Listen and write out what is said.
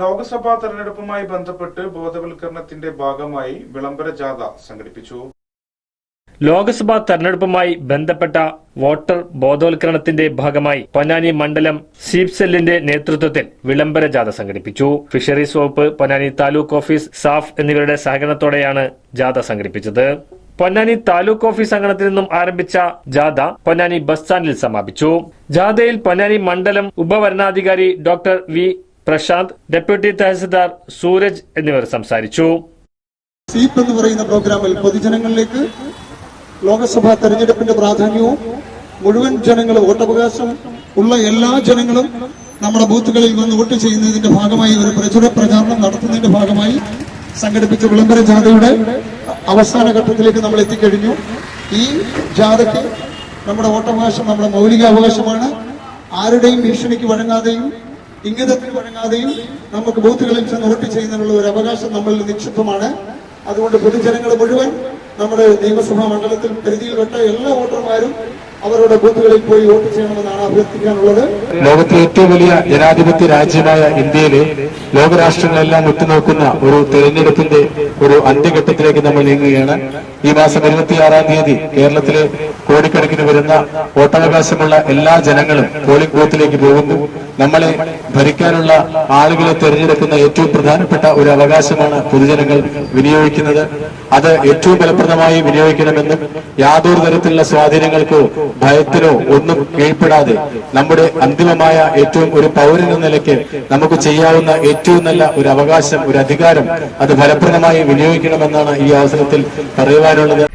ലോക്സഭാ തെരഞ്ഞെടുപ്പുമായി ബന്ധപ്പെട്ട് ബോധവൽക്കരണത്തിന്റെ ഭാഗമായി വിളംബര ജാഥ സംഘടിപ്പിച്ചു. ലോക്സഭാ തെരഞ്ഞെടുപ്പുമായി ബന്ധപ്പെട്ട വോട്ടർ ബോധവൽക്കരണത്തിന്റെ ഭാഗമായി പൊന്നാനി മണ്ഡലം സീപ് സെല്ലിന്റെ നേതൃത്വത്തിൽ വിളംബര ജാഥ സംഘടിപ്പിച്ചു. ഫിഷറീസ് വകുപ്പ് പൊന്നാനി താലൂക്ക് ഓഫീസ് സാഫ് എന്നിവരുടെ സഹകരണത്തോടെയാണ് ജാഥ സംഘടിപ്പിച്ചത്. പൊന്നാനി താലൂക്ക് ഓഫീസ് അങ്കണത്തിൽ നിന്നും ആരംഭിച്ച ജാഥ പൊന്നാനി ബസ് സ്റ്റാൻഡിൽ സമാപിച്ചു. ജാഥയിൽ പൊന്നാനി മണ്ഡലം ഉപവരണാധികാരി doctor V Prashanth deputy tahsildar Sooraj എന്നിവർ സംസാരിച്ചു. സീപ്പ് എന്ന് പറയുന്ന പ്രോഗ്രാമിൽ പൊതുജനങ്ങളിലേക്ക് ലോക്സഭാ തെരഞ്ഞെടുപ്പിന്റെ പ്രാധാന്യവും മുഴുവൻ ജനങ്ങളും വോട്ടവകാശം ഉള്ള എല്ലാ ജനങ്ങളും നമ്മുടെ ബൂത്തുകളിൽ വന്ന് വോട്ട് ചെയ്യുന്നതിന്റെ ഭാഗമായി ഒരു പ്രചുര പ്രചാരണം നടത്തുന്നതിന്റെ ഭാഗമായി സംഘടിപ്പിച്ച വിളംബര ജാഥയുടെ അവസാന ഘട്ടത്തിലേക്ക് നമ്മൾ എത്തിക്കഴിഞ്ഞു. ഈ ജാഥയ്ക്ക് നമ്മുടെ വോട്ടവകാശം നമ്മുടെ മൗലിക അവകാശമാണ് ആരുടെയും ഭീഷണിക്ക് വഴങ്ങാതെയും ഇംഗിതത്തിന് വഴങ്ങാതെയും നമുക്ക് ബൂത്തുകളിൽ ചെന്ന് വോട്ട് ചെയ്യുന്നതിനുള്ള ഒരു അവകാശം നമ്മളിൽ നിക്ഷിപ്തമാണ്. അതുകൊണ്ട് പൊതുജനങ്ങൾ മുഴുവൻ നമ്മുടെ നിയമസഭാ മണ്ഡലത്തിൽ പരിധിയിൽപ്പെട്ട എല്ലാ വോട്ടർമാരും അവരുടെ ബൂത്തുകളിൽ പോയി വോട്ട് ചെയ്യണമെന്നാണ് അഭ്യർത്ഥിക്കാനുള്ളത്. ലോകത്തെ ഏറ്റവും വലിയ ജനാധിപത്യ രാജ്യമായ ഇന്ത്യയിലെ ലോകരാഷ്ട്രങ്ങളെല്ലാം ഉറ്റുനോക്കുന്ന ഒരു തെരഞ്ഞെടുപ്പിന്റെ ഒരു അന്ത്യഘട്ടത്തിലേക്ക് നമ്മൾ നീങ്ങുകയാണ്. ഈ മാസം ഇരുപത്തിയാറാം തീയതി കേരളത്തിലെ കോടിക്കണക്കിന് വരുന്ന വോട്ടവകാശമുള്ള എല്ലാ ജനങ്ങളും പോളിംഗ് ബൂത്തിലേക്ക് പോകുന്നു. നമ്മളെ ഭരിക്കാനുള്ള ആളുകളെ തിരഞ്ഞെടുക്കുന്ന ഏറ്റവും പ്രധാനപ്പെട്ട ഒരു അവകാശമാണ് പൊതുജനങ്ങൾ വിനിയോഗിക്കുന്നത്. അത് ഏറ്റവും ഫലപ്രദമായി വിനിയോഗിക്കണമെന്നും യാതൊരു തരത്തിലുള്ള സ്വാധീനങ്ങൾക്കോ ഭയത്തിനോ ഒന്നും കീഴ്പ്പെടാതെ നമ്മുടെ അന്തിമമായ ഏറ്റവും ഒരു പൗരൻ എന്ന നിലയ്ക്ക് നമുക്ക് ചെയ്യാവുന്ന ഏറ്റവും നല്ല ഒരു അവകാശം ഒരു അധികാരം അത് ഫലപ്രദമായി വിനിയോഗിക്കണമെന്നാണ് ഈ അവസരത്തിൽ പറയുവാനുള്ളത്.